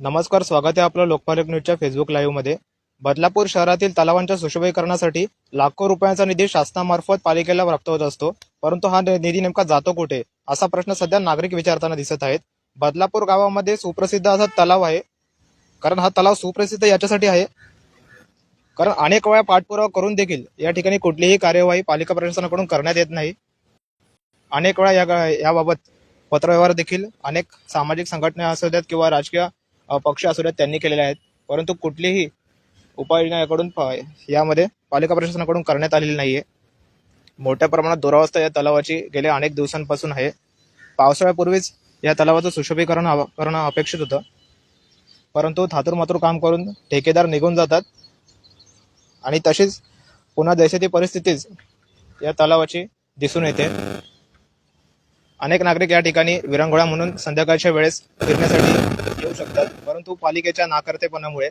नमस्कार स्वागत आहे आपलं लोकपालक न्यूजच्या फेसबुक लाईव्हमध्ये बदलापूर शहरातील तलावांच्या सुशोभीकरणासाठी लाखो रुपयांचा निधी शासनामार्फत पालिकेला प्राप्त होत असतो. परंतु हा निधी नेमका जातो कुठे? असा प्रश्न सध्या नागरिक विचारताना दिसत आहेत. बदलापूर गावामध्ये सुप्रसिद्ध असा तलाव आहे. कारण हा तलाव सुप्रसिद्ध याच्यासाठी आहे. कारण अनेक वेळा पाठपुरावा करून देखील या ठिकाणी कुठलीही कार्यवाही पालिका प्रशासनाकडून करण्यात येत नाही. अनेक वेळा या याबाबत पत्रव्यवहार देखील अनेक सामाजिक संघटना असू द्यात किंवा राजकीय पक्ष असू द्यात त्यांनी केलेले आहेत. परंतु कुठलीही उपाययोजना याकडून प- यामध्ये पालिका प्रशासनाकडून करण्यात आलेली नाहीये. मोठ्या प्रमाणात दुरावस्था या तलावाची गेल्या अनेक दिवसांपासून आहे. पावसाळ्यापूर्वीच या तलावाचं सुशोभीकरण हवं- करणं अपेक्षित होतं. परंतु थातूरमातूर काम करून ठेकेदार निघून जातात. आणि तशीच पुन्हा देशाची परिस्थितीच या तलावाची दिसून येते. अनेक नागरिक या ठिकाणी विरंगुळा म्हणून संध्याकाळच्या वेळेस फिरण्यासाठी येऊ शकतात. परंतु पालिकेच्या नाकर्तेपणामुळे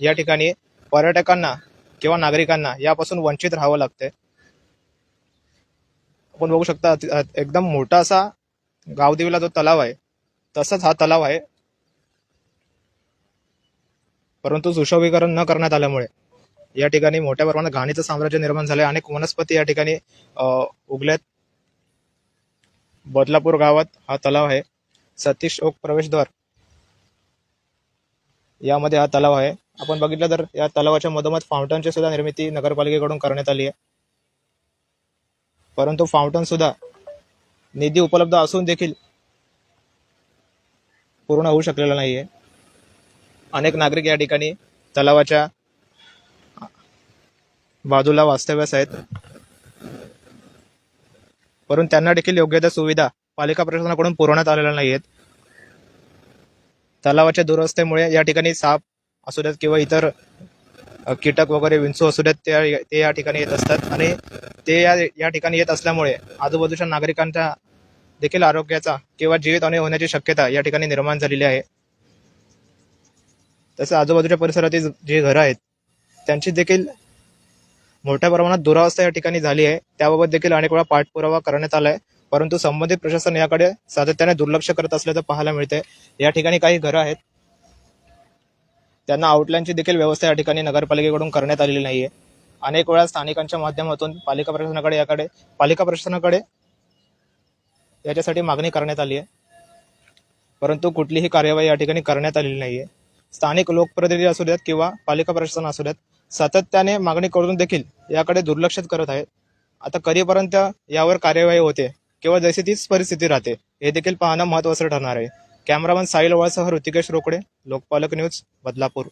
या ठिकाणी पर्यटकांना किंवा नागरिकांना यापासून वंचित राहावं लागते आपण बघू शकता एकदम मोठा असा गावदेवीला जो तलाव आहे तसाच हा तलाव आहे. परंतु सुशोभीकरण न करण्यात आल्यामुळे या ठिकाणी मोठ्या प्रमाणात घाणीचं साम्राज्य निर्माण झालंय. अनेक वनस्पती या ठिकाणी उगल्यात. बदलापूर गावात हा तलाव आहे. सतीश ओक प्रवेशद्वार. यामध्ये हा तलाव आहे. आपण बघितलं तर या तलावाच्या मधोमध फाउंटनची सुद्धा निर्मिती नगरपालिकेकडून करण्यात आली आहे. परंतु फाउंटन सुद्धा निधी उपलब्ध असून देखील पूर्ण होऊ शकलेला नाहीये. अनेक नागरिक या ठिकाणी तलावाच्या बाजूला वास्तव्यास आहेत. परंतु त्यांना देखील योग्य त्या सुविधा पालिका प्रशासनाकडून पुरवण्यात आलेल्या नाहीत तलावाच्या दुरवस्थेमुळे या ठिकाणी साप असू देत किंवा इतर कीटक वगैरे विंचू असू देत त्या ते या ठिकाणी येत असतात. आणि ते या या ठिकाणी येत असल्यामुळे आजूबाजूच्या नागरिकांच्या देखील आरोग्याचा किंवा जीवितहानी होण्याची शक्यता या ठिकाणी निर्माण झालेली आहे. तसं आजूबाजूच्या परिसरातील जी घरं आहेत त्यांची देखील मोठ्या प्रमाणात दुरावस्था या ठिकाणी झाली आहे. त्याबाबत देखील अनेक वेळा पाठपुरावा करण्यात आलाय परंतु संबंधित प्रशासन याकडे सातत्याने दुर्लक्ष करत असल्याचं पाहायला मिळते या ठिकाणी काही घरं आहेत. त्यांना आउटलाईनची देखील व्यवस्था या ठिकाणी नगरपालिकेकडून करण्यात आलेली नाहीये. अनेक वेळा स्थानिकांच्या माध्यमातून पालिका प्रशासनाकडे याकडे पालिका प्रशासनाकडे याच्यासाठी मागणी करण्यात आली आहे. परंतु कुठलीही कार्यवाही या ठिकाणी करण्यात आलेली नाहीये. स्थानिक लोकप्रतिनिधी असू द्यात किंवा पालिका प्रशासन असू द्यात सातत्याने मागणी करून देखील याकडे दुर्लक्षित करत आहेत आता कधीपर्यंत यावर कार्यवाही होते किंवा जशी तीच परिस्थिती राहते हे देखील पाहणं महत्वाचं ठरणार आहे. कॅमेरामन साहिल वळसह ऋतिकेश रोकडे लोकपालक न्यूज बदलापूर.